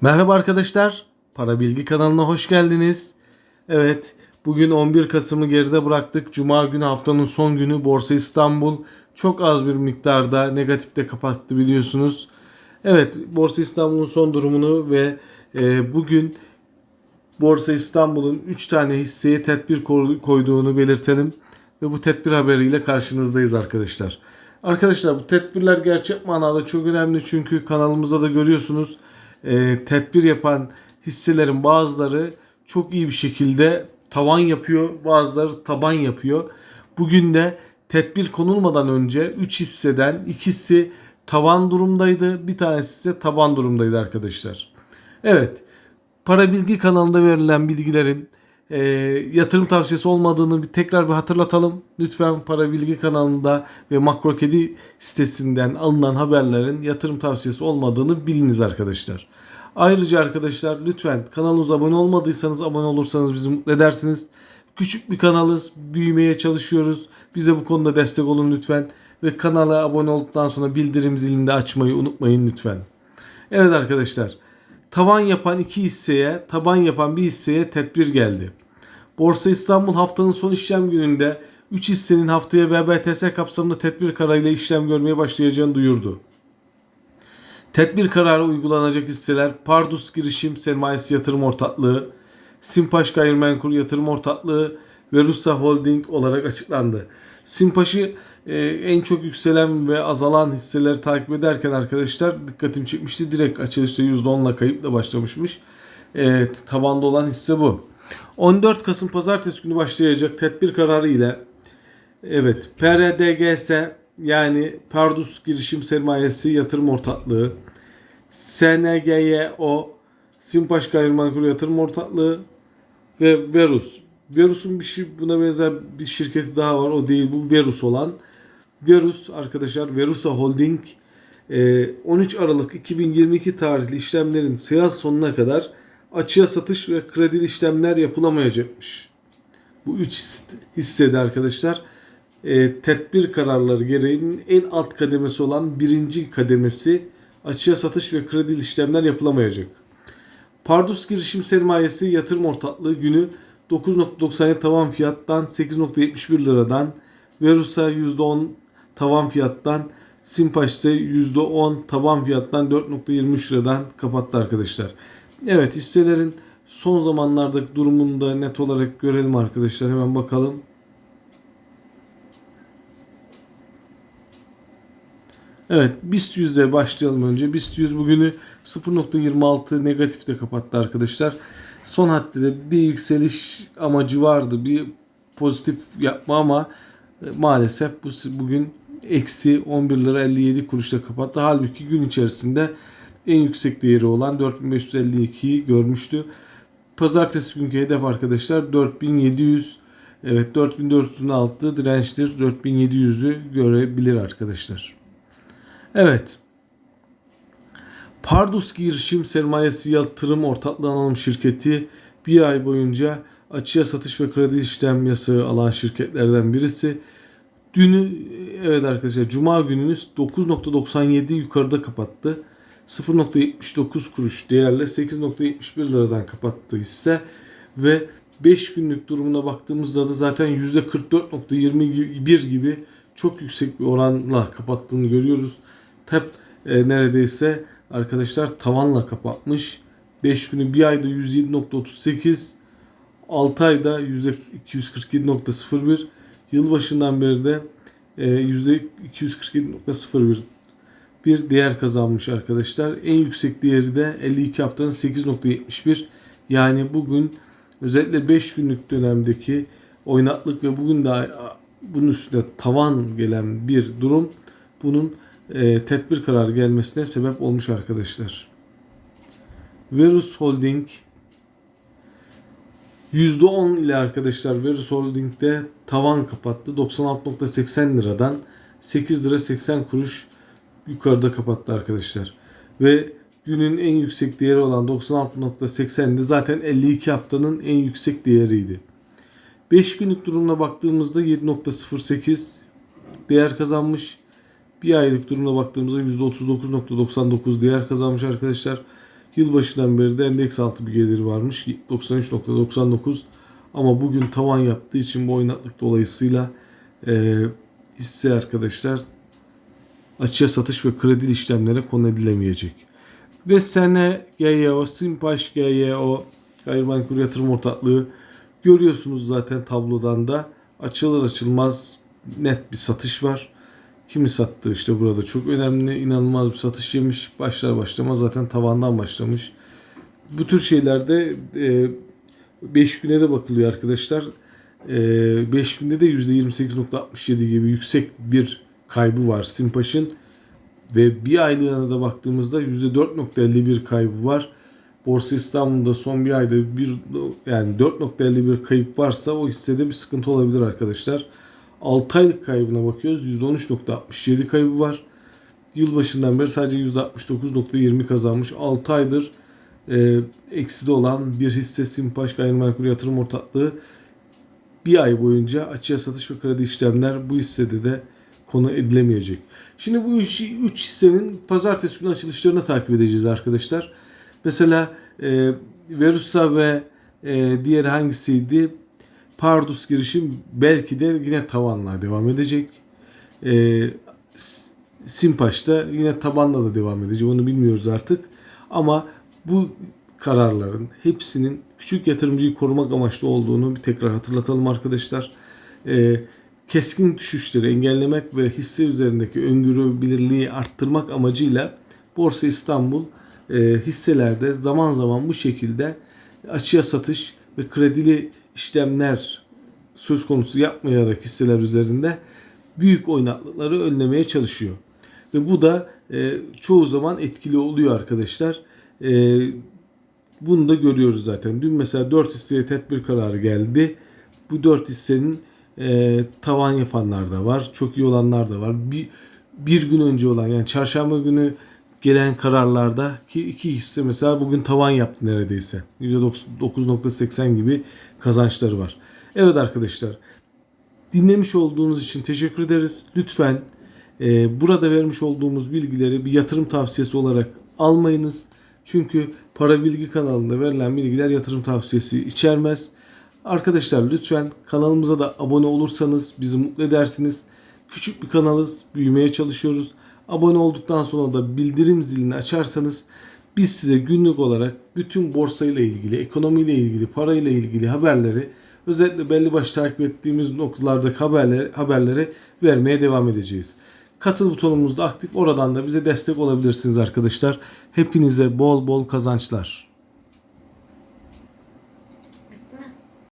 Merhaba arkadaşlar. Para Bilgi kanalına hoş geldiniz. Evet, bugün 11 Kasım'ı geride bıraktık. Cuma günü haftanın son günü Borsa İstanbul çok az bir miktarda negatifte kapattı biliyorsunuz. Evet, Borsa İstanbul'un son durumunu ve e, bugün Borsa İstanbul'un 3 tane hisseye tedbir koy- koyduğunu belirtelim. Ve bu tedbir haberiyle karşınızdayız arkadaşlar. Arkadaşlar bu tedbirler gerçek manada çok önemli çünkü kanalımızda da görüyorsunuz e, tedbir yapan hisselerin bazıları çok iyi bir şekilde tavan yapıyor, bazıları taban yapıyor. Bugün de tedbir konulmadan önce 3 hisseden ikisi tavan durumdaydı, bir tanesi ise taban durumdaydı arkadaşlar. Evet, Para Bilgi kanalında verilen bilgilerin e, yatırım tavsiyesi olmadığını bir tekrar bir hatırlatalım. Lütfen Para Bilgi kanalında ve Makro Kedi sitesinden alınan haberlerin yatırım tavsiyesi olmadığını biliniz arkadaşlar. Ayrıca arkadaşlar lütfen kanalımıza abone olmadıysanız abone olursanız bizi mutlu edersiniz. Küçük bir kanalız. Büyümeye çalışıyoruz. Bize bu konuda destek olun lütfen. Ve kanala abone olduktan sonra bildirim zilini de açmayı unutmayın lütfen. Evet arkadaşlar. Tavan yapan iki hisseye, taban yapan bir hisseye tedbir geldi. Borsa İstanbul haftanın son işlem gününde 3 hissenin haftaya VBTS kapsamında tedbir kararıyla işlem görmeye başlayacağını duyurdu. Tedbir kararı uygulanacak hisseler Pardus Girişim Sermayesi Yatırım Ortaklığı, Simpaş Gayrimenkul Yatırım Ortaklığı ve Rusa Holding olarak açıklandı. Simpaş'ı en çok yükselen ve azalan hisseleri takip ederken arkadaşlar dikkatimi çekmişti. Direkt açılışta %10'la kayıpla başlamışmış. E, tabanda olan hisse bu. 14 Kasım Pazartesi günü başlayacak tedbir kararı ile Evet, PRDGS yani Pardus Girişim Sermayesi Yatırım Ortaklığı, SNGYO Simpaş Gayrimenkul Yatırım Ortaklığı ve Verus. Verus'un bir şey buna benzer bir şirketi daha var. O değil bu Verus olan. Verus arkadaşlar Verusa Holding e, 13 Aralık 2022 tarihli işlemlerin seyahat sonuna kadar açığa satış ve kredili işlemler yapılamayacakmış. Bu 3 hissede arkadaşlar e, tedbir kararları gereğinin en alt kademesi olan birinci kademesi açığa satış ve kredi işlemler yapılamayacak. Pardus girişim sermayesi yatırım ortaklığı günü 9.97 tavan fiyattan 8.71 liradan Verusa %10 tavan fiyattan Simpaş ise %10 taban fiyattan 4.23 liradan kapattı arkadaşlar. Evet hisselerin son zamanlardaki durumunu da net olarak görelim arkadaşlar. Hemen bakalım. Evet BIST 100'le başlayalım önce. BIST 100 bugünü 0.26 negatifte kapattı arkadaşlar. Son hattede bir yükseliş amacı vardı. Bir pozitif yapma ama maalesef bu bugün eksi 11 lira 57 kuruşla kapattı. Halbuki gün içerisinde en yüksek değeri olan 4552'yi görmüştü. Pazartesi günkü hedef arkadaşlar 4700 Evet 4400'ün altı dirençtir. 4700'ü görebilir arkadaşlar. Evet. Pardus Girişim Sermayesi Yatırım Ortaklığı Anonim Şirketi bir ay boyunca açığa satış ve kredi işlem yasağı alan şirketlerden birisi. Dünü evet arkadaşlar Cuma gününüz 9.97 yukarıda kapattı. 0.79 kuruş değerle 8.71 liradan kapattı hisse ve 5 günlük durumuna baktığımızda da zaten %44.21 gibi çok yüksek bir oranla kapattığını görüyoruz. Tep e, neredeyse arkadaşlar tavanla kapatmış. 5 günü bir ayda 107.38 6 ayda %247.01 yılbaşından beri de e, %247.01 bir değer kazanmış arkadaşlar. En yüksek değeri de 52 haftanın 8.71 yani bugün özellikle 5 günlük dönemdeki oynaklık ve bugün de bunun üstünde tavan gelen bir durum bunun e, tedbir kararı gelmesine sebep olmuş arkadaşlar. Verus Holding %10 ile arkadaşlar Verus Holding'de tavan kapattı. 96.80 liradan 8 lira 80 kuruş yukarıda kapattı arkadaşlar. Ve günün en yüksek değeri olan 96.80'de zaten 52 haftanın en yüksek değeriydi. 5 günlük durumuna baktığımızda 7.08 değer kazanmış. Bir aylık durumuna baktığımızda %39.99 değer kazanmış arkadaşlar. Yılbaşından beri de endeks altı bir geliri varmış. 93.99 ama bugün tavan yaptığı için bu oynaklık dolayısıyla e, hisse arkadaşlar açığa satış ve kredi işlemlere konu edilemeyecek. Ve sene GYO, Simpaş GYO, Gayrimenkul Yatırım Ortaklığı görüyorsunuz zaten tablodan da açılır açılmaz net bir satış var. Kimi sattığı işte burada çok önemli inanılmaz bir satış yemiş. Başlar başlamaz zaten tavandan başlamış. Bu tür şeylerde 5 güne de bakılıyor arkadaşlar. 5 günde de %28.67 gibi yüksek bir kaybı var Simpaş'ın. Ve bir aylığına da baktığımızda %4.51 kaybı var. Borsa İstanbul'da son bir ayda bir yani 4.51 kayıp varsa o hissede bir sıkıntı olabilir arkadaşlar. 6 aylık kaybına bakıyoruz. %13.67 kaybı var. Yılbaşından beri sadece %69.20 kazanmış. 6 aydır e, ekside olan bir hisse Simpaş Gayrimenkul Yatırım Ortaklığı bir ay boyunca açığa satış ve kredi işlemler bu hissede de konu edilemeyecek. Şimdi bu 3 hissenin pazartesi günü açılışlarını takip edeceğiz arkadaşlar. Mesela e, Verusa ve e, diğeri hangisiydi? Pardus girişim belki de yine tavanla devam edecek. E, Simpaş'ta yine tabanla da devam edecek. Onu bilmiyoruz artık. Ama bu kararların hepsinin küçük yatırımcıyı korumak amaçlı olduğunu bir tekrar hatırlatalım arkadaşlar. E, keskin düşüşleri engellemek ve hisse üzerindeki öngörülebilirliği arttırmak amacıyla Borsa İstanbul e, hisselerde zaman zaman bu şekilde açığa satış ve kredili işlemler söz konusu yapmayarak hisseler üzerinde büyük oynaklıkları önlemeye çalışıyor. Ve bu da e, çoğu zaman etkili oluyor arkadaşlar. E, bunu da görüyoruz zaten. Dün mesela 4 hisseye tedbir kararı geldi. Bu 4 hissenin e, tavan yapanlar da var. Çok iyi olanlar da var. Bir, bir gün önce olan yani çarşamba günü gelen kararlarda ki iki hisse mesela bugün tavan yaptı neredeyse. %9.80 gibi kazançları var. Evet arkadaşlar dinlemiş olduğunuz için teşekkür ederiz. Lütfen e, burada vermiş olduğumuz bilgileri bir yatırım tavsiyesi olarak almayınız. Çünkü para bilgi kanalında verilen bilgiler yatırım tavsiyesi içermez. Arkadaşlar lütfen kanalımıza da abone olursanız bizi mutlu edersiniz. Küçük bir kanalız, büyümeye çalışıyoruz. Abone olduktan sonra da bildirim zilini açarsanız biz size günlük olarak bütün borsayla ilgili, ekonomiyle ilgili, parayla ilgili haberleri özellikle belli başlı takip ettiğimiz noktalardaki haberleri, haberleri vermeye devam edeceğiz. Katıl butonumuz da aktif. Oradan da bize destek olabilirsiniz arkadaşlar. Hepinize bol bol kazançlar.